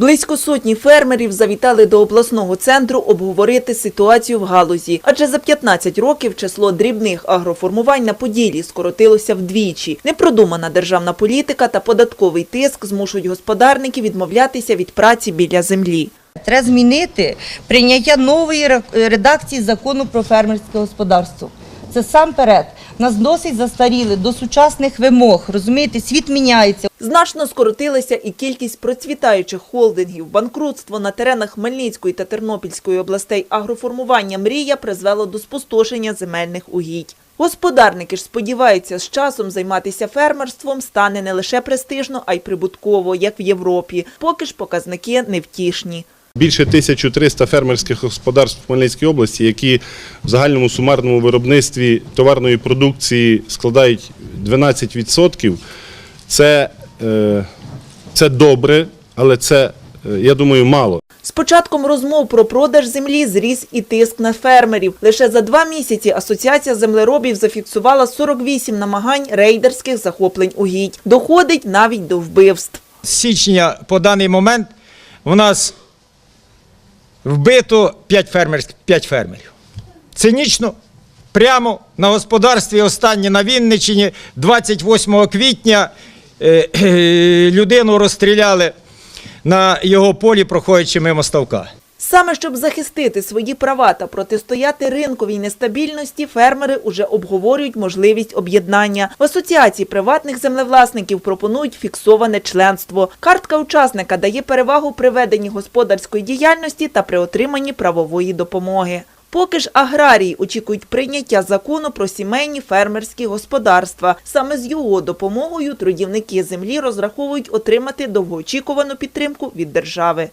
Близько сотні фермерів завітали до обласного центру обговорити ситуацію в галузі. Адже за 15 років число дрібних агроформувань на Поділі скоротилося вдвічі. Непродумана державна політика та податковий тиск змушують господарників відмовлятися від праці біля землі. Треба змінити прийняття нової редакції закону про фермерське господарство. Це сам перед. Нас досить застаріли до сучасних вимог. Розумієте, світ міняється. Значно скоротилася і кількість процвітаючих холдингів. Банкрутство на теренах Хмельницької та Тернопільської областей агроформування «Мрія» призвело до спустошення земельних угідь. Господарники ж сподіваються, з часом займатися фермерством стане не лише престижно, а й прибутково, як в Європі. Поки ж показники невтішні. Більше 1300 фермерських господарств в Хмельницькій області, які в загальному сумарному виробництві товарної продукції складають 12%. Це, е, це добре, але це, е, я думаю, мало. З початком розмов про продаж землі зріс і тиск на фермерів. Лише за два місяці Асоціація землеробів зафіксувала 48 намагань рейдерських захоплень угідь. Доходить навіть до вбивств. З січня по даний момент у нас вбито 5, фермерських, 5 фермерів. Цинічно, прямо на господарстві останнє на Вінниччині 28 квітня е, е, людину розстріляли на його полі, проходячи мимо ставка. Саме щоб захистити свої права та протистояти ринковій нестабільності, фермери уже обговорюють можливість об'єднання. В асоціації приватних землевласників пропонують фіксоване членство. Картка учасника дає перевагу при веденні господарської діяльності та при отриманні правової допомоги. Поки ж аграрії очікують прийняття закону про сімейні фермерські господарства. Саме з його допомогою трудівники землі розраховують отримати довгоочікувану підтримку від держави.